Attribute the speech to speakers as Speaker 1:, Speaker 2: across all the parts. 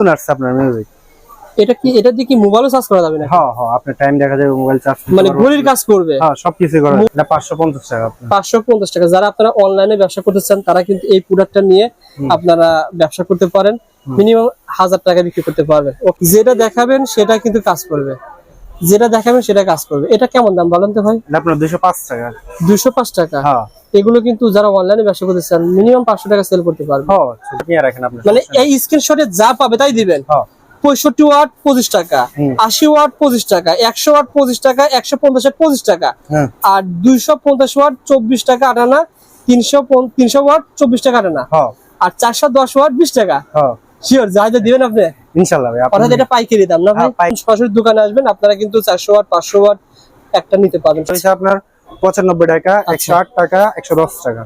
Speaker 1: নতুন আসছে আপনার মিউজিক
Speaker 2: এটা কি এটা দিয়ে কি মোবাইলও চার্জ করা যাবে না
Speaker 1: হ্যাঁ হ্যাঁ আপনার টাইম দেখা যাবে মোবাইল চার্জ
Speaker 2: মানে ঘড়ির কাজ করবে?
Speaker 1: হ্যাঁ সবকিছু করে এটা টাকা
Speaker 2: যারা আপনারা অনলাইনে ব্যবসা করতে চান তারা কিন্তু এই প্রোডাক্টটা নিয়ে আপনারা ব্যবসা করতে পারেন। মিনিমাম হাজার টাকা বিক্রি করতে পারবেন। ও যেটা দেখাবেন সেটা কিন্তু কাজ করবে। যেটা দেখাবেন সেটা কাজ করবে। এটা কেমন দাম বলেন তো ভাই?
Speaker 1: আপনার দুশো পাঁচ টাকা।
Speaker 2: দুশো পাঁচ টাকা?
Speaker 1: হ্যাঁ।
Speaker 2: এগুলো কিন্তু যারা অনলাইনে ব্যবসা করতে চান মিনিমাম পাঁচশো টাকা সেল করতে পারবে।
Speaker 1: হ্যাঁ
Speaker 2: মানে এই স্ক্রিনশটে যা পাবে তাই দিবেন।
Speaker 1: হ্যাঁ।
Speaker 2: পঁয়ষট্টি ওয়াট পঁচিশ টাকা আশি ওয়াট পঁচিশ টাকা একশো ওয়াট পঁচিশ টাকা একশো পঞ্চাশ ওয়াট পঁচিশ টাকা। আর দুইশো পঞ্চাশ ওয়াট চব্বিশ টাকা আটানা তিনশো তিনশো ওয়াট চব্বিশ টাকা আটানা। আর চারশো দশ ওয়াট বিশ টাকা। শিওর যা দিবেন আপনি।
Speaker 1: ইনশাল্লাহ ভাই
Speaker 2: অর্থাৎ এটা পাইকারি দাম না ভাই?
Speaker 1: হ্যাঁ,
Speaker 2: সরাসরি দোকানে আসবেন আপনারা কিন্তু চারশো ওয়াট পাঁচশো ওয়াট একটা নিতে পারবেন।
Speaker 1: আপনার পঁচানব্বই টাকা
Speaker 2: আচ্ছা।
Speaker 1: একশো আট টাকা একশো দশ টাকা।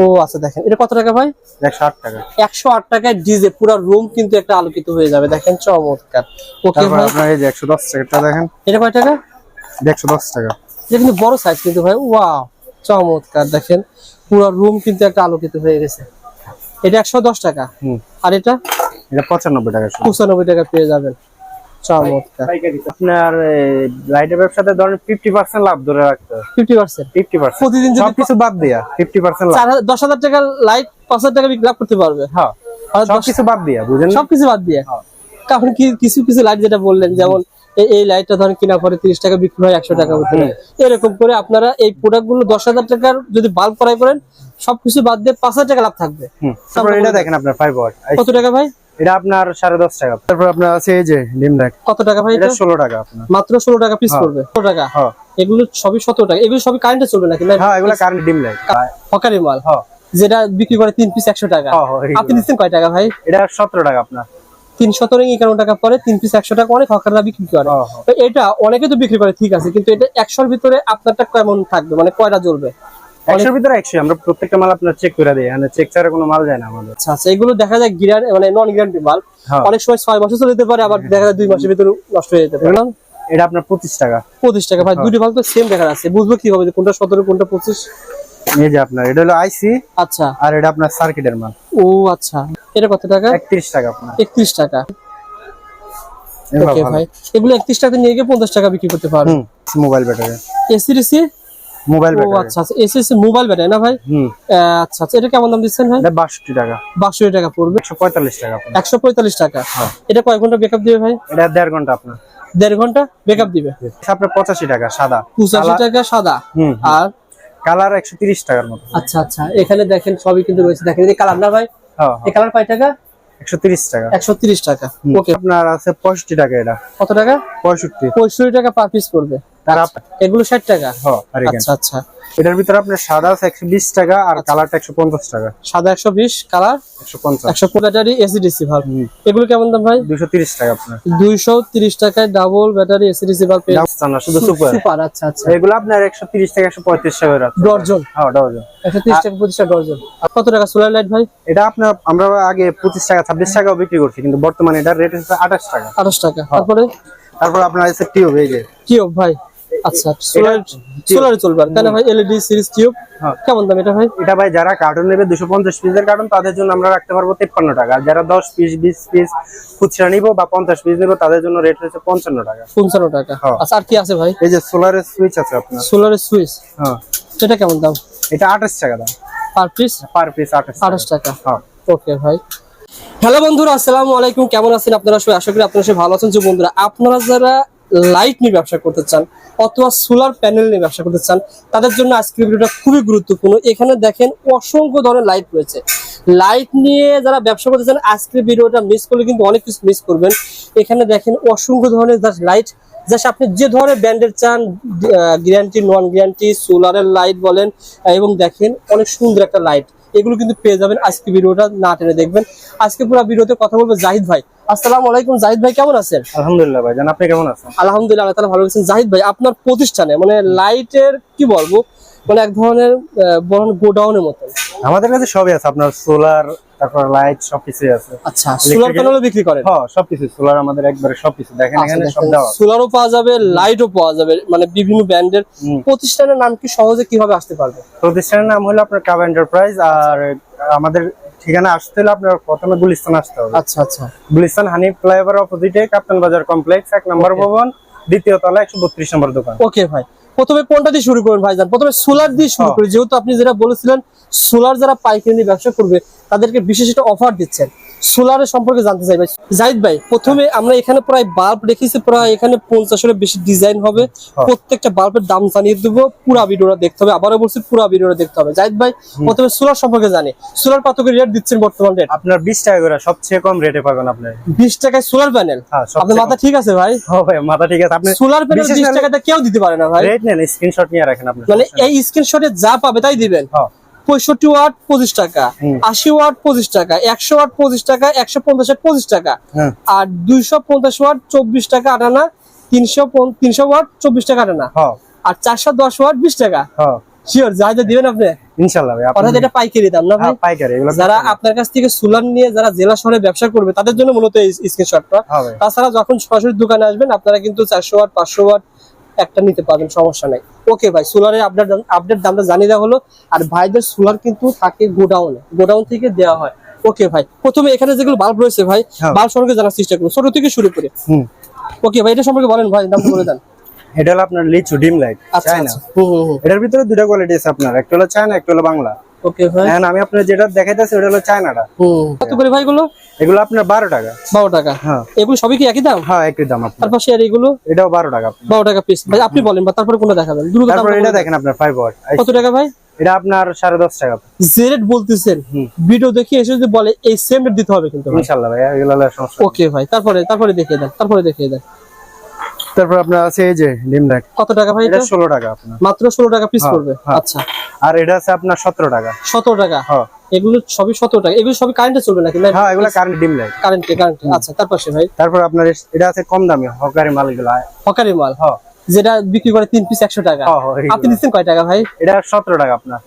Speaker 2: ও আচ্ছা দেখেন। এটা কত টাকা ভাই?
Speaker 1: একশো আট টাকা।
Speaker 2: একশো আট টাকায় ডিজে পুরো রুম কিন্তু একটা আলোকিত হয়ে যাবে। দেখেন চমৎকার। ওকে
Speaker 1: আপনার এই যে একশো দশ টাকাটা দেখেন।
Speaker 2: এটা কয় টাকা?
Speaker 1: একশো দশ টাকা।
Speaker 2: এটা কিন্তু বড় সাইজ কিন্তু ভাই। ওয়াও চমৎকার। দেখেন পুরো রুম কিন্তু একটা আলোকিত হয়ে গেছে। এটা একশো দশ টাকা।
Speaker 1: হুম।
Speaker 2: আর এটা?
Speaker 1: এটা টাকা শুধু।
Speaker 2: পঁচানব্বই টাকা পেয়ে যাবেন। চমৎকার।
Speaker 1: আপনার লাইটের ব্যবসাতে ধরেন লাভ ধরে রাখতে
Speaker 2: প্রতিদিন যদি
Speaker 1: সবকিছু বাদ দিয়া লাভ।
Speaker 2: লাইট টাকা করতে পারবে।
Speaker 1: হ্যাঁ সবকিছু বাদ দিয়া বুঝেন?
Speaker 2: সবকিছু বাদ দিয়ে।
Speaker 1: হ্যাঁ।
Speaker 2: কারণ কি কিছু কিছু লাইট যেটা বললেন যেমন এই- লাইটটা ধরেন কিনা পরে তিরিশ টাকা বিক্রি হয় একশো টাকা হতে এরকম করে আপনারা এই প্রোডাক্টগুলো দশ হাজার টাকার যদি বাল্ব করাই করেন সবকিছু বাদ দিয়ে পাঁচ হাজার টাকা লাভ থাকবে। কত টাকা ভাই?
Speaker 1: এটা আপনার সাড়ে দশ টাকা। তারপর আপনার আছে এই যে ডিম
Speaker 2: কত টাকা ভাই
Speaker 1: এটা ষোলো টাকা আপনার।
Speaker 2: মাত্র ষোলো টাকা পিস
Speaker 1: হ্যাঁ।
Speaker 2: করবে ষোলো টাকা?
Speaker 1: হ্যাঁ।
Speaker 2: এগুলো সবই সতেরো টাকা। এগুলো সবই কারেন্টে চলবে নাকি?
Speaker 1: হ্যাঁ এগুলো কারেন্ট ডিম লাইট
Speaker 2: হকারি মাল।
Speaker 1: হ্যাঁ।
Speaker 2: যেটা বিক্রি করে তিন পিস একশো টাকা। আপনি দিচ্ছেন কয় টাকা ভাই?
Speaker 1: এটা সতেরো টাকা আপনার।
Speaker 2: তিন সতেরো একান্ন টাকা পরে তিন পিস একশো টাকা। অনেক হকাররা বিক্রি করে। এটা অনেকে তো বিক্রি করে ঠিক আছে। কিন্তু এটা একশোর ভিতরে আপনারটা কেমন থাকবে? মানে কয়টা জ্বলবে?
Speaker 1: একশোর ভিতরে একশো আমরা প্রত্যেকটা মাল আপনার চেক করে দিই মানে চেক ছাড়া কোনো মাল যায় না আমাদের।
Speaker 2: আচ্ছা আচ্ছা এগুলো দেখা যায় গিরার মানে নন গ্যারান্টি মাল।
Speaker 1: হ্যাঁ।
Speaker 2: অনেক সময় ছয় মাসে চলে যেতে পারে আবার দেখা যায় দুই মাসের ভিতরে নষ্ট হয়ে যেতে পারে। না?
Speaker 1: এটা আপনার পঁচিশ টাকা।
Speaker 2: পঁচিশ টাকা ভাই দুটি ভাগ তো সেম দেখা যাচ্ছে। বুঝব কি হবে কোনটা সতেরো কোনটা পঁচিশ?
Speaker 1: এই যে আপনার এটা হলো আইসি
Speaker 2: আচ্ছা।
Speaker 1: আর এটা আপনার সার্কিটের মাল।
Speaker 2: ও আচ্ছা। এটা কত টাকা?
Speaker 1: একত্রিশ টাকা আপনার।
Speaker 2: একত্রিশ টাকা।
Speaker 1: এগুলো
Speaker 2: ওকে ভাই এগুলো একত্রিশ টাকা নিয়ে গিয়ে পঞ্চাশ টাকা বিক্রি করতে পারবে
Speaker 1: মোবাইল ব্যাটারি
Speaker 2: এসি রিসি
Speaker 1: মোবাইল ব্যাটারি।
Speaker 2: আচ্ছা আচ্ছা এসি মোবাইল ব্যাটারি না ভাই? আচ্ছা আচ্ছা এটা কেমন দাম দিচ্ছেন ভাই?
Speaker 1: এটা বাষট্টি টাকা।
Speaker 2: বাষট্টি টাকা পড়বে।
Speaker 1: একশো পঁয়তাল্লিশ টাকা আপনার
Speaker 2: একশো পঁয়তাল্লিশ টাকা।
Speaker 1: হ্যাঁ।
Speaker 2: এটা কয় ঘণ্টা বেকআপ দিবে ভাই?
Speaker 1: এটা দেড় ঘণ্টা আপনার।
Speaker 2: দেড় ঘণ্টা বেকআপ দিবে।
Speaker 1: আপনার পঁচাশি টাকা সাদা।
Speaker 2: পঁচাশি টাকা সাদা।
Speaker 1: হুম
Speaker 2: আর?
Speaker 1: কালার একশো তিরিশ টাকার মতো।
Speaker 2: আচ্ছা আচ্ছা এখানে দেখেন সবই কিন্তু রয়েছে। দেখেন এই কালার না ভাই?
Speaker 1: হ্যাঁ
Speaker 2: এই কালার কয় টাকা?
Speaker 1: একশো তিরিশ টাকা।
Speaker 2: একশো তিরিশ টাকা। ওকে
Speaker 1: আপনার আছে পঁয়ষট্টি টাকা এটা।
Speaker 2: কত টাকা?
Speaker 1: পঁয়ষট্টি।
Speaker 2: পঁয়ষট্টি টাকা পার পিস পড়বে।
Speaker 1: তার
Speaker 2: এগুলো ষাট টাকা?
Speaker 1: হ্যাঁ
Speaker 2: আচ্ছা আচ্ছা।
Speaker 1: এটার ভিতরে আপনার সাদা আছে একশো বিশ টাকা আর কালারটা টাকা।
Speaker 2: সাদা একশো বিশ কালার ব্যাটারি এসিডিসি ভাল্ব এগুলো কেমন দাম ভাই?
Speaker 1: দুশো তিরিশ টাকা আপনার।
Speaker 2: দুইশো তিরিশ টাকায় ডাবল ব্যাটারি এসিডিসি ভাল্ব
Speaker 1: দাম না শুধু সুপার।
Speaker 2: সুপার। আচ্ছা আচ্ছা।
Speaker 1: এগুলো আপনার একশো তিরিশ থেকে একশো পঁয়ত্রিশ টাকা করে আছে। হ্যাঁ ডজন
Speaker 2: একশো তিরিশ টাকা পঁচিশ টাকা ডর্জন। আর কত টাকা সোলার লাইট ভাই?
Speaker 1: এটা আপনার আমরা আগে পঁচিশ টাকা ছাব্বিশ টাকাও বিক্রি করছি কিন্তু বর্তমানে এটার রেট হচ্ছে আঠাশ টাকা।
Speaker 2: আঠাশ টাকা। তারপরে?
Speaker 1: তারপর আপনার আছে টিউব এই যে।
Speaker 2: টিউব ভাই। আচ্ছা সোলার সোলারে চলবে তাই ভাই এলইডি সিরিজ টিউব। কেমন দাম এটা ভাই?
Speaker 1: এটা ভাই যারা কার্টুন নেবে দুশো পঞ্চাশ পিসের কার্টুন তাদের জন্য আমরা রাখতে পারব তেপ্পান্ন টাকা। আর যারা দশ পিস বিশ পিস খুচরা নিবো বা পঞ্চাশ পিস নিবো তাদের জন্য রেট হচ্ছে পঞ্চান্ন টাকা।
Speaker 2: পঞ্চান্ন টাকা।
Speaker 1: হ্যাঁ।
Speaker 2: আচ্ছা আর কি আছে ভাই?
Speaker 1: এই যে সোলারের সুইচ আছে আপনার।
Speaker 2: সোলারের সুইচ
Speaker 1: হ্যাঁ।
Speaker 2: সেটা কেমন দাম?
Speaker 1: এটা আঠাশ টাকা দাম।
Speaker 2: পার পিস
Speaker 1: পার পিস আঠাশ
Speaker 2: আঠাশ টাকা।
Speaker 1: হ্যাঁ।
Speaker 2: ওকে ভাই। হ্যালো বন্ধুরা আসসালামু আলাইকুম। কেমন আছেন আপনারা সবাই? আশা করি আপনারা সবাই ভালো আছেন। যে বন্ধুরা আপনারা যারা লাইট নিয়ে ব্যবসা করতে চান অথবা সোলার প্যানেল নিয়ে ব্যবসা করতে চান, তাদের জন্য আজকের ভিডিওটা খুবই গুরুত্বপূর্ণ। এখানে দেখেন অসংখ্য ধরনের লাইট রয়েছে। লাইট নিয়ে যারা ব্যবসা করতে চান, আজকের ভিডিওটা মিস করলে কিন্তু অনেক কিছু মিস করবেন। এখানে দেখেন অসংখ্য ধরনের লাইট জাস্ট আপনি যে ধরনের ব্র্যান্ডের চান গ্যারান্টি নন গ্যারান্টি সোলারের লাইট বলেন, এবং দেখেন অনেক সুন্দর একটা লাইট এগুলো কিন্তু পেয়ে যাবেন আজকে ভিডিওটা না টেনে দেখবেন। আজকে পুরো ভিডিওতে কথা বলব জাহিদ ভাই। আসসালামু আলাইকুম জাহিদ ভাই কেমন আছেন?
Speaker 1: আলহামদুলিল্লাহ ভাই জান আপনি কেমন আছেন?
Speaker 2: আলহামদুলিল্লাহ আল্লাহ তাআলা ভালো আছেন জাহিদ ভাই আপনার প্রতিষ্ঠানে মানে লাইটের কি বলব মানে এক ধরনের বড় গোডাউনের মতো
Speaker 1: আমাদের কাছে সবই আছে আপনার সোলার তারপর লাইট সবকিছুই আছে।
Speaker 2: আচ্ছা সোলার প্যানেলও বিক্রি করেন?
Speaker 1: হ্যাঁ সবকিছু সোলার আমাদের একবারে সবকিছু। দেখেন এখানে সব দেওয়া
Speaker 2: সোলারও পাওয়া যাবে লাইটও পাওয়া যাবে মানে বিভিন্ন ব্র্যান্ডের। প্রতিষ্ঠানের নাম কি সহজে কীভাবে আসতে পারবে?
Speaker 1: প্রতিষ্ঠানের নাম হলো আপনার কাব এন্টারপ্রাইজ আর আমাদের ঠিকানা আসতে হলে আপনার প্রথমে গুলিস্তান আসতে হবে।
Speaker 2: আচ্ছা আচ্ছা।
Speaker 1: গুলিস্তান হানি ফ্লাইওভার অপোজিটে কাপ্তান বাজার কমপ্লেক্স এক নম্বর ভবন দ্বিতীয় তলা একশো বত্রিশ নম্বর দোকান।
Speaker 2: ওকে ভাই। প্রথমে কোনটা দিয়ে শুরু করবেন ভাইজান? প্রথমে সোলার দিয়ে শুরু। করি। যেহেতু আপনি যেটা বলেছিলেন সোলার যারা পাইকারি নিয়ে ব্যবসা করবে তাদেরকে বিশেষ একটা অফার দিচ্ছেন। সোলারের সম্পর্কে জানতে চাই ভাই। জাহিদ ভাই প্রথমে আমরা এখানে প্রায় বাল্ব রেখেছি প্রায় এখানে পঞ্চাশের বেশি ডিজাইন হবে।
Speaker 1: হ্যাঁ।
Speaker 2: প্রত্যেকটা বাল্বের দাম জানিয়ে দেবো পুরা ভিডিওটা দেখতে হবে। আবারও বলছি পুরা ভিডিওটা দেখতে হবে। জাহিদ ভাই প্রথমে সোলার সম্পর্কে জানি। সোলার কত করে রেট দিচ্ছেন বর্তমান রেট
Speaker 1: আপনার বিশ টাকা করে সবচেয়ে কম রেটে পাবেন আপনি।
Speaker 2: বিশ টাকায় সোলার প্যানেল
Speaker 1: হ্যাঁ
Speaker 2: আপনার মাথা ঠিক আছে ভাই?
Speaker 1: ভাই মাথা ঠিক আছে। আপনি
Speaker 2: সোলার প্যানেল বিশ টাকাতে কেউ দিতে পারে না ভাই।
Speaker 1: রেট নেন স্ক্রিনশট নিয়ে রাখেন আপনি
Speaker 2: মানে এই স্ক্রিনশটে যা পাবে তাই দিবেন?
Speaker 1: হ্যাঁ।
Speaker 2: পঁয়ষট্টি ওয়াট পঁচিশ টাকা আশি ওয়াট পঁচিশ টাকা একশো ওয়াট পঁচিশ টাকা একশো পঞ্চাশ ওয়াট পঁচিশ টাকা।
Speaker 1: হ্যাঁ।
Speaker 2: আর দুইশো পঞ্চাশ ওয়াট চব্বিশ টাকা আটানা তিনশো তিনশো ওয়াট চব্বিশ টাকা আটানা।
Speaker 1: হ্যাঁ।
Speaker 2: আর চারশো দশ ওয়াট বিশ টাকা।
Speaker 1: হ্যাঁ।
Speaker 2: শিওর যা যা দিবেন আপনি।
Speaker 1: ইনশাল্লাহ
Speaker 2: অর্থাৎ এটা পাইকারি দাম না ভাই?
Speaker 1: হ্যাঁ, পাইকারি
Speaker 2: যারা আপনার কাছ থেকে সোলার নিয়ে যারা জেলা শহরে ব্যবসা করবে তাদের জন্য মূলত স্ক্রিনশটটা।
Speaker 1: হ্যাঁ
Speaker 2: তাছাড়া যখন সরাসরি দোকানে আসবেন আপনারা কিন্তু চারশো ওয়াট পাঁচশো ওয়াট একটা নিতে পারবেন সমস্যা নাই। ওকে ভাই সোলারের আপডেট আপডেট দামটা জানিয়ে দেওয়া হলো। আর ভাইদের সোলার কিন্তু থাকে গোডাউনে গোডাউন থেকে দেওয়া হয়। ওকে ভাই প্রথমে এখানে যেগুলো বাল্ব রয়েছে ভাই
Speaker 1: হ্যাঁ।
Speaker 2: বাল্ব সম্পর্কে জানার চেষ্টা করুন ছোট থেকে শুরু করে।
Speaker 1: হুম।
Speaker 2: ওকে ভাই এটা সম্পর্কে বলেন ভাই দাম বলে দেন।
Speaker 1: এটা হলো আপনার লিচু ডিম লাইট
Speaker 2: আচ্ছা
Speaker 1: চায়না।
Speaker 2: আচ্ছা। হুম হুম হুম।
Speaker 1: এটার ভিতরে দুটো কোয়ালিটি আছে আপনার একটা হলো চায়না একটা হলো বাংলা।
Speaker 2: ওকে ভাই।
Speaker 1: এখন আমি আপনার যেটা দেখাইতেছি ওটা হলো চায়নাটা।
Speaker 2: হুম। কত করে ভাই গুলো
Speaker 1: এগুলো আপনার বারো টাকা।
Speaker 2: বারো টাকা।
Speaker 1: হ্যাঁ।
Speaker 2: এগুলো সবই কি একই দাম?
Speaker 1: হ্যাঁ একই দাম আপনার।
Speaker 2: তারপর আর এগুলো?
Speaker 1: এটাও বারো টাকা আপনার।
Speaker 2: বারো টাকা পিস ভাই আপনি বলেন বা তারপরে কোনটা দেখাবেন? দ্রুত দামটা
Speaker 1: তারপর এটা দেখেন আপনার ওয়াট
Speaker 2: কত টাকা ভাই?
Speaker 1: এটা আপনার সাড়ে দশ টাকা।
Speaker 2: বলতেছেন। ভিডিও দেখে এসে যদি বলে এই সেম রেট দিতে হবে কিন্তু
Speaker 1: ইনশাল্লাহ ভাই এগুলো হলো সমস্যা।
Speaker 2: ওকে ভাই তারপরে তারপরে দেখিয়ে দেন তারপরে দেখিয়ে দেন।
Speaker 1: তারপর আপনার আছে এই যে ডিমরাইট
Speaker 2: কত টাকা ভাই
Speaker 1: এটা
Speaker 2: এটা?
Speaker 1: ষোলো টাকা আপনার।
Speaker 2: মাত্র ষোলো টাকা পিস
Speaker 1: হ্যাঁ,
Speaker 2: পড়বে।
Speaker 1: হ্যাঁ।
Speaker 2: আচ্ছা।
Speaker 1: আর এটা আছে আপনার সতেরো টাকা।
Speaker 2: সতেরো টাকা?
Speaker 1: হ্যাঁ।
Speaker 2: এগুলো সবই সতেরো টাকা। এগুলো সবই কারেন্টে চলবে নাকি?
Speaker 1: হ্যাঁ এগুলো কারেন্ট ডিম লাইট
Speaker 2: কারেন্টে কারেন্টে আচ্ছা তার পাশে ভাই।
Speaker 1: তারপর আপনার এটা আছে কম দামি হকারি
Speaker 2: হকারি মাল?
Speaker 1: হ্যাঁ।
Speaker 2: যেটা বিক্রি করে তিন পিস একশো টাকা।
Speaker 1: হ্যাঁ,
Speaker 2: আপনি দিচ্ছেন কয় টাকা ভাই?
Speaker 1: এটা সতেরো টাকা আপনার।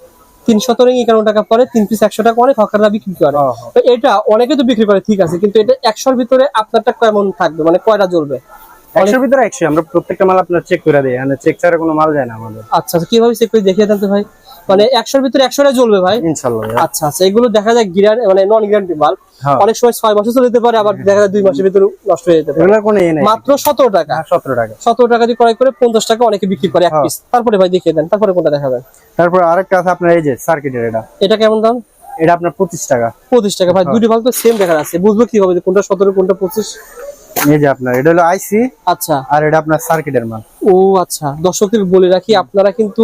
Speaker 2: তিন সতেরো একান্ন টাকা পরে তিন পিস একশো টাকা অনেক হকাররা বিক্রি করে। এটা অনেকে তো বিক্রি করে ঠিক আছে কিন্তু এটা একশোর ভিতরে আপনারটা কেমন থাকবে? মানে কয়টা জ্বলবে?
Speaker 1: একশোর ভিতরে একশো আমরা প্রত্যেকটা মাল আপনার চেক করে দিই মানে চেক ছাড়া কোনো মাল যায় না আমাদের।
Speaker 2: আচ্ছা আচ্ছা কীভাবে চেক করে দেখিয়ে দেন ভাই? মানে একশোর ভিতরে একশোটা জ্বলবে ভাই?
Speaker 1: ইনশাল্লাহ ভাই।
Speaker 2: আচ্ছা আচ্ছা এগুলো দেখা যায় গিরার মানে নন গ্যারান্টি মাল।
Speaker 1: হ্যাঁ।
Speaker 2: অনেক সময় ছয় মাসে চলে যেতে পারে আবার দেখা যায় দুই মাসের ভিতরে নষ্ট হয়ে যেতে পারে।
Speaker 1: কোনো ইয়ে নেই।
Speaker 2: মাত্র সতেরো টাকা।
Speaker 1: সতেরো টাকা।
Speaker 2: সতেরো টাকা দিয়ে ক্রয় করে পঞ্চাশ টাকা অনেকে বিক্রি করে এক
Speaker 1: হ্যাঁ।
Speaker 2: পিস তারপরে ভাই দেখিয়ে দেন তারপরে কোনটা দেখাবেন?
Speaker 1: তারপর আরেকটা আছে আপনার এই যে সার্কিটের এটা।
Speaker 2: এটা কেমন দাম?
Speaker 1: এটা আপনার পঁচিশ টাকা।
Speaker 2: পঁচিশ টাকা।
Speaker 1: হ্যাঁ।
Speaker 2: ভাই দুটি ভাগ তো সেম দেখা যাচ্ছে বুঝব কীভাবে কোনটা সতেরো কোনটা পঁচিশ?
Speaker 1: এই যে আপনার এটা হলো আইসি
Speaker 2: আচ্ছা।
Speaker 1: আর এটা আপনার সার্কিটের মাল।
Speaker 2: ও আচ্ছা। দর্শকদের বলে রাখি আপনারা কিন্তু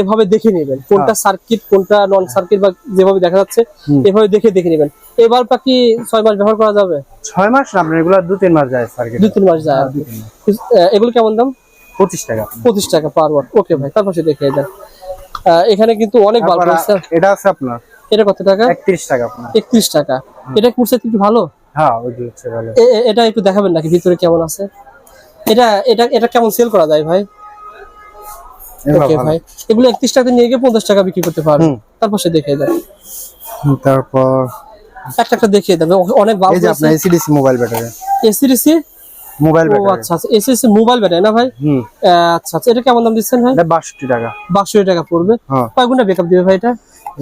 Speaker 2: এভাবে দেখে নেবেন। কোনটা সার্কিট কোনটা নন সার্কিট বা যেভাবে দেখা যাচ্ছে
Speaker 1: হ্যাঁ।
Speaker 2: এভাবে দেখে দেখে নেবেন। এবার পাখি ছয় মাস ব্যবহার করা যাবে?
Speaker 1: ছয় মাস না আপনার এগুলো দু তিন মাস যায়। সার্কিট
Speaker 2: দুই তিন মাস। যায় আহ, এগুলো কেমন দাম?
Speaker 1: পঁচিশ টাকা।
Speaker 2: পঁচিশ টাকা পার ওয়াট ওকে ভাই তার পাশে দেখিয়ে দেন আহ, এখানে কিন্তু অনেক বাল্ব
Speaker 1: তারপর এটা আছে আপনার।
Speaker 2: এটা কত টাকা?
Speaker 1: একত্রিশ টাকা আপনার।
Speaker 2: একত্রিশ টাকা। এটা কুরসে একটু ভালো?
Speaker 1: হ্যাঁ ভালো
Speaker 2: এটা একটু দেখাবেন নাকি ভিতরে কেমন আছে? এটা এটা এটা কেমন সেল করা যায় ভাই? ওকে ভাই। এগুলো একত্রিশ টাকা নিয়ে গিয়ে পঞ্চাশ টাকা বিক্রি করতে তারপর সে দেখিয়ে দেন
Speaker 1: তারপর
Speaker 2: একটা একটা দেখিয়ে দেবে। অনেক বাল্ব
Speaker 1: এই যে আপনার AC DC mobile battery
Speaker 2: AC DC
Speaker 1: mobile battery
Speaker 2: আচ্ছা আচ্ছা। মোবাইল ব্যাটারি না ভাই? আচ্ছা আচ্ছা। এটা কেমন দাম দিচ্ছেন ভাই?
Speaker 1: এটা বাষট্টি টাকা।
Speaker 2: বাষট্টি টাকা পড়বে।
Speaker 1: হ্যাঁ।
Speaker 2: কয় ঘণ্টা বেকআপ দিবে ভাই এটা?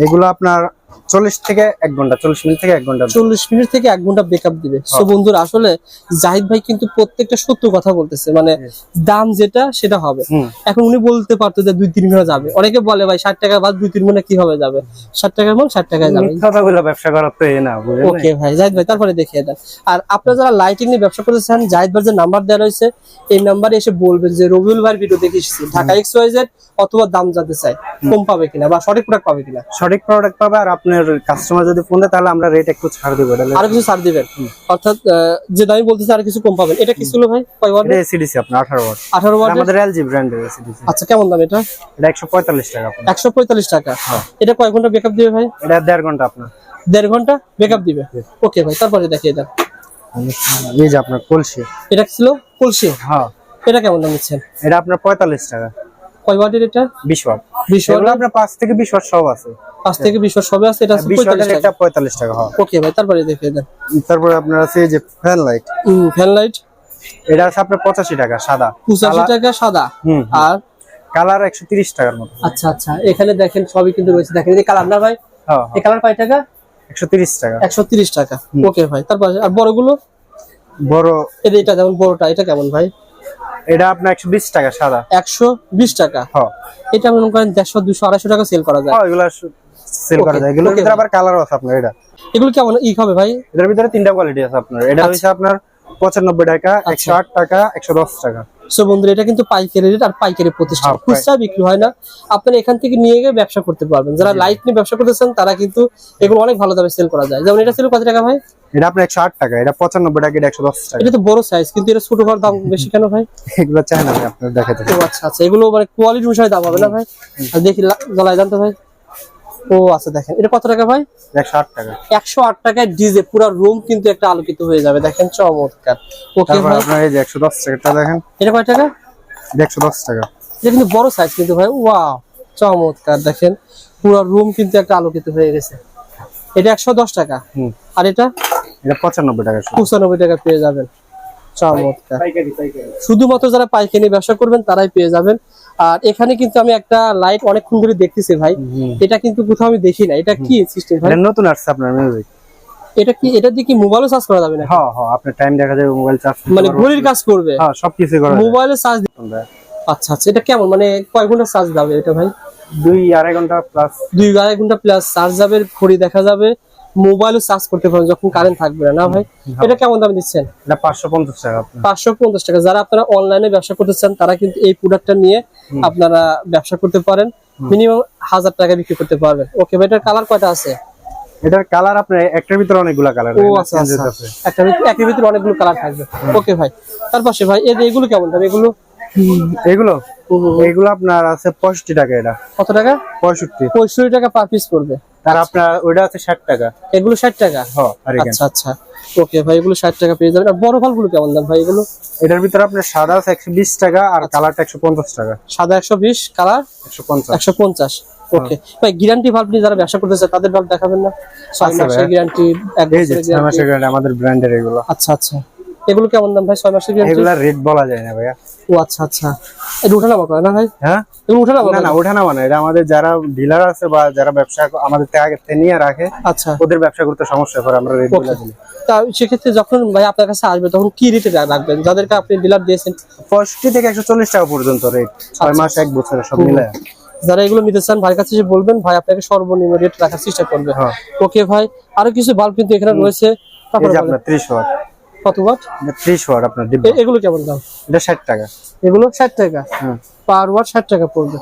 Speaker 1: এগুলো আপনার চল্লিশ থেকে এক ঘণ্টা চল্লিশ মিনিট থেকে এক ঘণ্টা।
Speaker 2: চল্লিশ মিনিট থেকে এক ঘণ্টা বেকআপ দিবে। সো বন্ধুরা আসলে জাহিদ ভাই কিন্তু প্রত্যেকটা সত্য কথা বলতেছে মানে দাম যেটা সেটা হবে। এখন উনি বলতে পারতো যে দুই তিন ঘণ্টা যাবে। অনেকে বলে ভাই ষাট টাকা বাদ দুই তিন ঘণ্টা কীভাবে যাবে? ষাট টাকার মাল ষাট টাকায় যাবে।
Speaker 1: কথাগুলো ব্যবসা করার তো না
Speaker 2: ওকে ভাই জাহিদ ভাই তারপরে দেখিয়ে দেন। আর আপনারা যারা লাইটিং নিয়ে ব্যবসা করতে চান জাহিদ ভাই যে নাম্বার দেওয়া রয়েছে এই নাম্বারে এসে বলবেন যে রবিউল ভাইয়ের ভিডিও দেখে এসেছি। ঢাকা এক্স ওয়াই জেড অথবা দাম জানতে চাই। কম পাবে কিনা বা সঠিক প্রোডাক্ট পাবে কিনা?
Speaker 1: সঠিক প্রোডাক্ট পাবে আর আপনার কাস্টমার যদি ফোন দেয় তাহলে আমরা রেট একটু ছাড় দেবো এটা
Speaker 2: আরও কিছু ছাড় দিবেন? অর্থাৎ যে দামি বলতেছে আর কিছু কম পাবেন। এটা কি ছিল ভাই? কয় ওয়াট
Speaker 1: এটা এসিডিসি আপনার আঠারো ওয়াট।
Speaker 2: আঠারো ওয়াট
Speaker 1: আমাদের এলজি ব্র্যান্ডের এসিডিসি
Speaker 2: আচ্ছা কেমন দাম এটা?
Speaker 1: এটা একশো পঁয়তাল্লিশ টাকা আপনার।
Speaker 2: একশো পঁয়তাল্লিশ টাকা। এটা কয় ঘণ্টা বেকআপ দিবে ভাই?
Speaker 1: এটা দেড় ঘণ্টা আপনার।
Speaker 2: দেড় ঘণ্টা বেকআপ দিবে? ওকে ভাই তারপরে দেখিয়ে দেন।
Speaker 1: এই যে আপনার কলসি।
Speaker 2: এটা ছিল? কলসি?
Speaker 1: হ্যাঁ।
Speaker 2: এটা কেমন দাম নিচ্ছেন?
Speaker 1: এটা আপনার পঁয়তাল্লিশ টাকা।
Speaker 2: কয় ওয়াটের এটা?
Speaker 1: বিশ ওয়াট।
Speaker 2: বিশ
Speaker 1: এগুলো
Speaker 2: ওয়াট
Speaker 1: আপনার পাঁচ থেকে বিশ ওয়াট সব আছে।
Speaker 2: পাঁচ থেকে বিশ ওয়াট সবে আছে? এটা আছে
Speaker 1: বিশ
Speaker 2: পঁয়তাল্লিশ
Speaker 1: ওয়াটের
Speaker 2: টাকা।
Speaker 1: এটা পঁয়তাল্লিশ টাকা হয়।
Speaker 2: ওকে ভাই তারপরে দেখিয়ে দেন।
Speaker 1: তারপরে আপনার আছে যে ফ্যান লাইট
Speaker 2: ফ্যান লাইট
Speaker 1: এটা আছে আপনার পঁচাশি টাকা সাদা।
Speaker 2: পঁচাশি টাকা সাদা?
Speaker 1: হুম
Speaker 2: আর?
Speaker 1: কালার একশো তিরিশ টাকার মতো।
Speaker 2: আচ্ছা আচ্ছা। এখানে দেখেন সবই কিন্তু রয়েছে। দেখেন এই কালার না ভাই?
Speaker 1: হ্যাঁ
Speaker 2: এই কালার কয় টাকা?
Speaker 1: একশো তিরিশ টাকা।
Speaker 2: একশো তিরিশ টাকা। ওকে ভাই তারপর আর বড়গুলো?
Speaker 1: বড়
Speaker 2: এটা যেমন বড়টা এটা কেমন ভাই?
Speaker 1: এটা আপনার একশো বিশ টাকা সাদা।
Speaker 2: একশো বিশ টাকা।
Speaker 1: হ।
Speaker 2: এটা মনে করেন দেড়শো দুশো আড়াইশো টাকা সেল করা যায়।
Speaker 1: হ্যাঁ, এগুলা সেল করা যায়। এগুলো
Speaker 2: okay
Speaker 1: আবার কালারও আছে আপনার এটা।
Speaker 2: এগুলো কেমন? ই হবে ভাই?
Speaker 1: এটার ভিতরে তিনটা কোয়ালিটি আছে আপনার। এটা হচ্ছে আপনার পঁচানব্বই টাকা
Speaker 2: আচ্ছা।
Speaker 1: একশো আট টাকা একশো দশ টাকা।
Speaker 2: সো বন্ধুরা এটা কিন্তু পাইকারি রেট আর পাইকারি প্রতিষ্ঠান।
Speaker 1: হ্যাঁ,
Speaker 2: খুচরা বিক্রি হয় না। আপনারা এখান থেকে নিয়ে গিয়ে ব্যবসা করতে পারবেন। যারা লাইট নিয়ে ব্যবসা করতেছেন তারা কিন্তু এগুলো অনেক ভালো দামে সেল করা যায়। যেমন এটা কত টাকা ভাই?
Speaker 1: এটা আপনার একশো আট টাকা এটা পঁচানব্বই টাকা এটা একশো দশ টাকা।
Speaker 2: এটা তো বড় সাইজ কিন্তু এটা ছোট হওয়ার দাম বেশি কেন ভাই?
Speaker 1: এগুলো চাই না আপনার দেখাতে।
Speaker 2: আচ্ছা আচ্ছা এগুলো মানে কোয়ালিটি অনুসারে দাম হবে না ভাই? দেখি জানতো ভাই। ও আচ্ছা দেখেন এটা কত টাকা ভাই?
Speaker 1: একশো আট টাকা।
Speaker 2: একশো আট টাকায় ডিজে পুরো রুম কিন্তু একটা আলোকিত হয়ে যাবে দেখেন চমৎকার। ওকে ভাই।
Speaker 1: আপনার এই যে একশো দশ টাকাটা দেখেন
Speaker 2: এটা কয় টাকা?
Speaker 1: একশো দশ টাকা।
Speaker 2: এটা কিন্তু বড় সাইজ কিন্তু ভাই ওয়াও চমৎকার দেখেন। পুরো রুম কিন্তু একটা আলোকিত হয়ে গেছে। এটা একশো দশ টাকা।
Speaker 1: হুম।
Speaker 2: আর এটা?
Speaker 1: এটা পঁচানব্বই টাকা।
Speaker 2: পঁচানব্বই টাকা পেয়ে যাবেন। চমৎকার। শুধুমাত্র যারা পাইকারি ব্যবসা করবেন তারাই পেয়ে যাবেন। আর এখানে কিন্তু আমি একটা লাইট অনেকক্ষণ ধরে দেখতেছি ভাই। এটা কিন্তু কোথাও আমি দেখি না। এটা কি সিস্টেম ভাই?
Speaker 1: এটা নতুন আসছে আপনার মিউজিক
Speaker 2: এটা কি এটা দিয়ে কি মোবাইলও চার্জ করা যাবে না
Speaker 1: হ্যাঁ হ্যাঁ আপনার টাইম দেখা যাবে মোবাইল চার্জ
Speaker 2: মানে ঘড়ির কাজ করবে?
Speaker 1: হ্যাঁ সবকিছু করা
Speaker 2: মোবাইলে চার্জ। আচ্ছা আচ্ছা এটা কেমন? মানে কয় ঘণ্টা চার্জ যাবে এটা ভাই?
Speaker 1: দুই আড়াই ঘণ্টা প্লাস
Speaker 2: দুই আড়াই ঘণ্টা প্লাস চার্জ যাবে ঘড়ি দেখা যাবে। মোবাইলও চার্জ করতে পারেন যখন কারেন্ট থাকবে না। ভাই? এটা কেমন দাম দিচ্ছেন?
Speaker 1: এটা পাঁচশো পঞ্চাশ টাকা আপনার।
Speaker 2: পাঁচশো পঞ্চাশ টাকা। যারা আপনারা অনলাইনে ব্যবসা করতে চান তারা কিন্তু এই প্রোডাক্টটা নিয়ে আপনারা ব্যবসা করতে পারেন। মিনিমাম হাজার টাকা বিক্রি করতে পারবেন। ওকে ভাই এটার কালার কয়টা আছে?
Speaker 1: এটার কালার আপনার একটার ভিতরে অনেকগুলা কালার
Speaker 2: ও আচ্ছা আচ্ছা। একটা ভিত- একের ভিতরে অনেকগুলো কালার থাকবে। ওকে ভাই তার পাশে ভাই এই এগুলো কেমন দাম? এগুলো?
Speaker 1: এগুলো? এগুলো আপনার আছে পঁয়ষট্টি টাকা এটা।
Speaker 2: কত টাকা?
Speaker 1: পঁয়ষট্টি।
Speaker 2: পঁয়ষট্টি টাকা পার পিস পড়বে।
Speaker 1: আর আপনার ওইটা আছে ষাট টাকা।
Speaker 2: এগুলো ষাট টাকা?
Speaker 1: হ্যাঁ
Speaker 2: আচ্ছা আচ্ছা। ওকে ভাই এগুলো ষাট টাকা পেয়ে যাবেন। আর বড় ফলগুলো কেমন দাম ভাই এগুলো?
Speaker 1: এটার ভিতরে আপনার সাদা আছে একশো বিশ টাকা আর কালারটা একশো পঞ্চাশ টাকা।
Speaker 2: সাদা একশো বিশ কালার?
Speaker 1: একশো পঞ্চাশ।
Speaker 2: একশো পঞ্চাশ। ওকে। ভাই গ্যারান্টি ভাল্ব নিয়ে যারা ব্যবসা করতে চায় তাদের ভাল্ব দেখাবেন না? ছয়
Speaker 1: আচ্ছা
Speaker 2: মাসের গ্যারান্টি এক বছরের
Speaker 1: ছয়
Speaker 2: guarantee
Speaker 1: আমাদের ব্র্যান্ডের এগুলো।
Speaker 2: আচ্ছা আচ্ছা। এগুলো কেমন দাম ভাই ছয় মাসের গ্যারান্টি
Speaker 1: এগুলা রেট বলা যায় না ভাইয়া।
Speaker 2: ও আচ্ছা আচ্ছা। এটা উঠানামা করে না ভাই?
Speaker 1: হ্যাঁ?
Speaker 2: উঠানামা
Speaker 1: না না ওঠা না এটা আমাদের যারা ডিলার আছে বা যারা ব্যবসা আমাদের থেকে নিয়ে রাখে
Speaker 2: আচ্ছা।
Speaker 1: ওদের ব্যবসা করতে সমস্যা করে আমরা রেট বলে দিই।
Speaker 2: তা সেক্ষেত্রে যখন ভাই আপনার কাছে আসবে তখন কি রেটে রাখবেন? যাদেরকে আপনি ডিলার দিয়েছেন?
Speaker 1: পঁয়ষট্টি থেকে একশো চল্লিশ টাকা পর্যন্ত রেট ছয় মাস এক বছরের সব মিলে
Speaker 2: যারা এগুলো নিতে চান ভাইয়ের কাছে বলবেন ভাই আপনাকে সর্বনিম্ন রেট রাখার চেষ্টা করবে।
Speaker 1: হ্যাঁ।
Speaker 2: ওকে ভাই। আরও কিছু বাল্ব কিন্তু এখানে রয়েছে। তারপরে
Speaker 1: আপনার ত্রিশ ওয়াট
Speaker 2: কত ওয়াট?
Speaker 1: ত্রিশ ওয়াট আপনার ডিব্বা।
Speaker 2: এগুলো কেমন দাম?
Speaker 1: এটা ষাট টাকা।
Speaker 2: এগুলো ষাট টাকা?
Speaker 1: হ্যাঁ।
Speaker 2: পার ওয়াট ষাট টাকা পড়বে।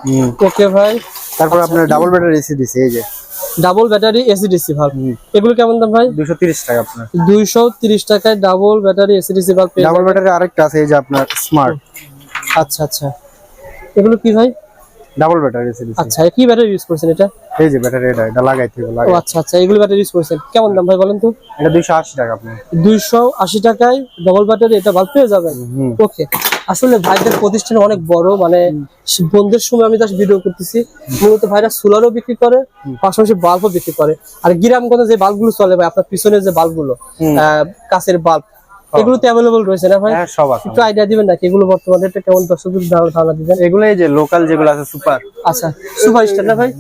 Speaker 2: ওকে ভাই।
Speaker 1: তারপর আপনার ডাবল ব্যাটারি এসি দিছে এই যে।
Speaker 2: Double battery AC DC bulb
Speaker 1: হুম।
Speaker 2: এগুলো কেমন দাম ভাই?
Speaker 1: দুশো তিরিশ টাকা আপনার।
Speaker 2: দুইশো তিরিশ টাকায় double battery AC DC bulb পেয়ে
Speaker 1: ডাবল ব্যাটারি আরেকটা আছে এই যে আপনার স্মার্ট
Speaker 2: আচ্ছা আচ্ছা। এগুলো কি ভাই?
Speaker 1: ডাবল ব্যাটারি
Speaker 2: আচ্ছা কি ব্যাটারি ইউজ করছেন এটা?
Speaker 1: এই যে ব্যাটারি এটা এটা লাগাইতে হবে
Speaker 2: ও
Speaker 1: লাগাই
Speaker 2: আচ্ছা আচ্ছা এগুলো ব্যাটারি ইউজ করছেন। কেমন দাম ভাই বলেন তো?
Speaker 1: এটা দুইশো আশি টাকা আপনি
Speaker 2: দুইশো আশি টাকায় ডবল ব্যাটারি এটা ভালো পেয়ে যাবেন? ওকে আসলে ভাইদের প্রতিষ্ঠান অনেক বড় মানে বন্ধের সময় আমি তার ভিডিও করতেছি। মূলত ভাইরা সোলারও বিক্রি করে পাশাপাশি বাল্বও বিক্রি করে। আর গ্রামগঞ্জে যে বাল্বগুলো চলে ভাই আপনার পিছনে যে বাল্বগুলো কাঁচের বাল্ব এগুলো তো অ্যাভেলেবল রয়েছে না ভাই?
Speaker 1: হ্যাঁ সব আছে।
Speaker 2: একটু আইডিয়া দিবেন নাকি? এগুলো বর্তমানে এটা কেমন দর্শকদের ধারণা দিবেন?
Speaker 1: এগুলো এই যে লোকাল যেগুলো আছে সুপার
Speaker 2: আচ্ছা সুপার স্টার না ভাই?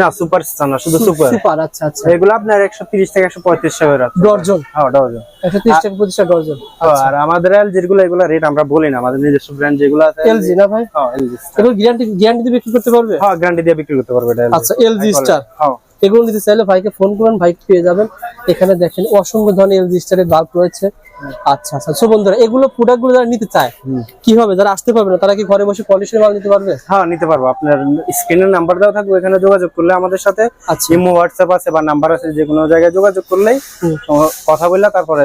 Speaker 1: না সুপার স্টার না শুধু সুপার
Speaker 2: সুপার আচ্ছা আচ্ছা।
Speaker 1: এগুলো আপনার একশো তিরিশ থেকে একশো পঁয়ত্রিশ টাকা রাখছে
Speaker 2: ডর্জন?
Speaker 1: হ্যাঁ
Speaker 2: তিরিশ টাকা ডর্জন।
Speaker 1: আর আমাদের এল যেগুলো এগুলো রেট আমরা বলি না। আমাদের নিজস্ব ব্র্যান্ড যেগুলো আছে
Speaker 2: এলজি না ভাই?
Speaker 1: হ্যাঁ এলজি
Speaker 2: এগুলো গ্যারান্টি গ্যারান্টি দিয়ে বিক্রি করতে পারবে?
Speaker 1: হ্যাঁ গ্যারান্টি দিয়ে বিক্রি করতে পারবে এটা
Speaker 2: আচ্ছা এলজি স্টার
Speaker 1: হ্যাঁ।
Speaker 2: এগুলো নিতে চাইলে ভাইকে ফোন করুন ভাই পেয়ে যাবেন। এখানে দেখেন অসংখ্য ধরনের এলজি স্টারের বাল্ব রয়েছে। আচ্ছা আচ্ছা। সো বন্ধুরা এগুলো প্রোডাক্টগুলো যারা নিতে চায় কি হবে? যারা আসতে পারবে না তারা কি ঘরে বসে কন্ডিশনের মাল নিতে পারবে?
Speaker 1: হ্যাঁ নিতে পারব। আপনার স্ক্রিনের নাম্বার দেওয়া থাকবে এখানে যোগাযোগ করলে আমাদের সাথে।
Speaker 2: আচ্ছা।
Speaker 1: ইমো হোয়াটসঅ্যাপ আছে বা নাম্বার আছে যে কোনো জায়গায় যোগাযোগ করলেই কথা বললে তারপরে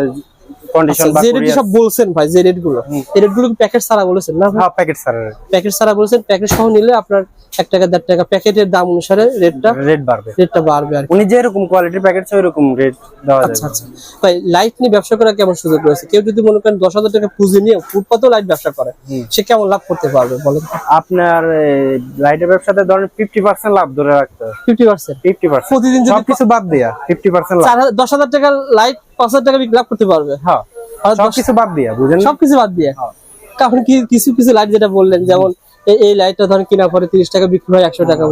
Speaker 1: কন্ডিশন
Speaker 2: আচ্ছা,
Speaker 1: বা
Speaker 2: যে সব বলছেন ভাই যে
Speaker 1: রেটগুলো।
Speaker 2: এই রেটগুলো প্যাকেট ছাড়া বলেছেন না
Speaker 1: হ্যাঁ প্যাকেট স্যার
Speaker 2: প্যাকেট ছাড়া বলেছেন প্যাকেট সহ নিলে আপনার এক টাকা দেড় টাকা প্যাকেটের দাম অনুসারে রেটটা
Speaker 1: রেট বাড়বে।
Speaker 2: রেটটা বাড়বে আর
Speaker 1: উনি যেরকম কোয়ালিটির প্যাকেট রেট দেওয়া
Speaker 2: আচ্ছা আচ্ছা। ভাই লাইট নিয়ে ব্যবসা করার কেমন সুযোগ রয়েছে? কেউ যদি মনে করেন দশ হাজার টাকা পুঁজি নিয়ে ফুটপাতেও লাইট ব্যবসা করে সে কেমন লাভ করতে পারবে বলেন
Speaker 1: আপনার লাইটের ব্যবসাতে ধরেন ফিফটি পার্সেন্ট লাভ ধরে রাখতে হবে
Speaker 2: ফিফটি পার্সেন্ট
Speaker 1: ফিফটি পার্সেন্ট
Speaker 2: প্রতিদিন যদি
Speaker 1: সবকিছু বাদ দিয়া ফিফটি পার্সেন্ট
Speaker 2: দশ হাজার টাকা লাইট পাঁচ হাজার টাকা লাভ করতে পারবে?
Speaker 1: হ্যাঁ। সবকিছু বাদ দিয়া বুঝেন?
Speaker 2: সবকিছু বাদ দিয়ে?
Speaker 1: হ্যাঁ।
Speaker 2: কারণ কি কিছু কিছু লাইট যেটা বললেন যেমন এই- লাইটটা ধরেন কিনা পরে তিরিশ টাকা বিক্রি হয় একশো টাকা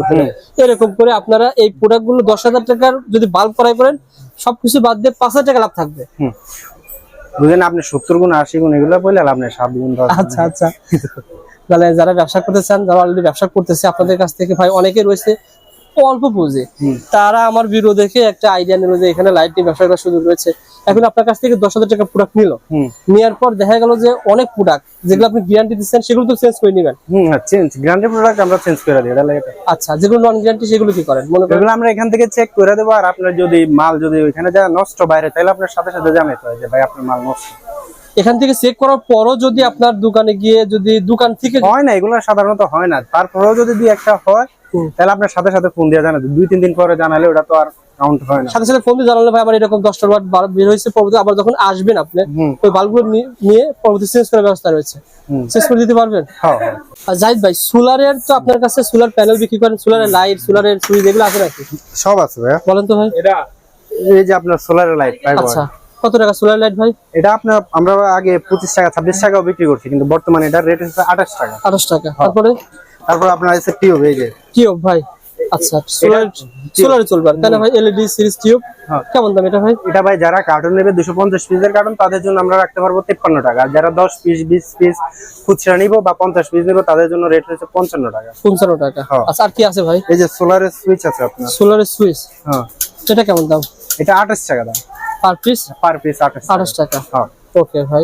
Speaker 2: এরকম করে আপনারা এই প্রোডাক্টগুলো দশ হাজার টাকার যদি বাল্ব করাই করেন সবকিছু বাদ দিয়ে পাঁচ হাজার টাকা লাভ থাকবে।
Speaker 1: বুঝলেন আপনি সত্তর গুণ আশি গুণ এগুলো বললে আপনি সাত গুণ
Speaker 2: আচ্ছা আচ্ছা। মানে যারা ব্যবসা করতে চান যারা অলরেডি ব্যবসা করতেছে আপনাদের কাছ থেকে ভাই অনেকে রয়েছে অল্প পুঁজি। তারা আমার ভিডিও দেখে একটা আইডিয়া নিল যে এখানে লাইট নিয়ে ব্যবসা করার সুযোগ রয়েছে। এখন আপনার কাছ থেকে দশ হাজার টাকা প্রোডাক্ট নিল। নেওয়ার পর দেখা গেল যে অনেক প্রোডাক্ট যেগুলো আপনি গ্যারান্টি দিচ্ছেন সেগুলো তো চেঞ্জ করে নেবেন।
Speaker 1: গ্যারান্টি প্রোডাক্ট আমরা চেঞ্জ করে দিই এটা লাগে এটা।
Speaker 2: আচ্ছা যেগুলো নন গ্যারান্টি সেগুলো কি করেন? মনে করেন
Speaker 1: আমরা এখান থেকে চেক করে দেবো আর আপনার যদি মাল যদি ওইখানে যা নষ্ট বাইরে তাহলে আপনার সাথে সাথে জানাইতে হয় যে ভাই আপনার মাল নষ্ট।
Speaker 2: এখান থেকে চেক করার পরও যদি আপনার দোকানে গিয়ে যদি দোকান থেকে
Speaker 1: হয় না এগুলো সাধারণত হয় না। তারপরেও যদি দুই একটা হয় তাহলে আপনার সাথে সাথে ফোন দিয়ে জানাতে দুই তিন দিন পরে জানালে ওটা তো আর কাউন্ট হয় না।
Speaker 2: সাথে সাথে ফোন দিয়ে জানালে ভাই আমার এরকম দশটা বার বের হয়েছে পরবর্তী আবার যখন আসবেন আপনি ওই বাল্বগুলো নিয়ে পরবর্তী চেঞ্জ করার ব্যবস্থা রয়েছে। চেঞ্জ করে দিতে পারবেন?
Speaker 1: হ্যাঁ হ্যাঁ।
Speaker 2: আর জাহিদ ভাই সোলারের তো আপনার কাছে সোলার প্যানেল বিক্রি করেন সোলারের লাইট সোলারের সুইচ এগুলো আছে নাকি?
Speaker 1: সব আছে ভাইয়া।
Speaker 2: বলেন তো ভাই।
Speaker 1: এটা এই যে আপনার সোলার লাইট
Speaker 2: আচ্ছা কত টাকা সোলার লাইট ভাই?
Speaker 1: এটা আপনার আমরা আগে পঁচিশ টাকা ছাব্বিশ টাকাও বিক্রি করছি কিন্তু বর্তমানে এটার রেট হচ্ছে আঠাশ টাকা।
Speaker 2: আঠাশ টাকা।
Speaker 1: হ্যাঁ।
Speaker 2: তারপরে?
Speaker 1: তারপর আপনার আছে টিউব এই যে।
Speaker 2: টিউব ভাই। আচ্ছা সোলার সোলারে ভাই এলইডি সিরিজ টিউব
Speaker 1: হ্যাঁ।
Speaker 2: কেমন দাম এটা ভাই?
Speaker 1: এটা ভাই যারা কার্টুন নেবে দুশো পঞ্চাশ পিসের কার্টুন তাদের জন্য আমরা রাখতে পারব তেপ্পান্ন টাকা। আর যারা দশ পিস বিশ পিস খুচরা নিবো বা পঞ্চাশ পিস নিবো তাদের জন্য রেট হচ্ছে টাকা।
Speaker 2: পঞ্চান্ন টাকা।
Speaker 1: হ্যাঁ।
Speaker 2: আচ্ছা আর কি আছে ভাই?
Speaker 1: এই যে সোলারের সুইচ আছে আপনার।
Speaker 2: সোলারের সুইচ
Speaker 1: হ্যাঁ।
Speaker 2: এটা কেমন দাম?
Speaker 1: এটা আঠাশ টাকা দাম।
Speaker 2: পার পিস
Speaker 1: পার পিস আঠাশ
Speaker 2: আঠাশ টাকা।
Speaker 1: হ্যাঁ।
Speaker 2: ওকে ভাই।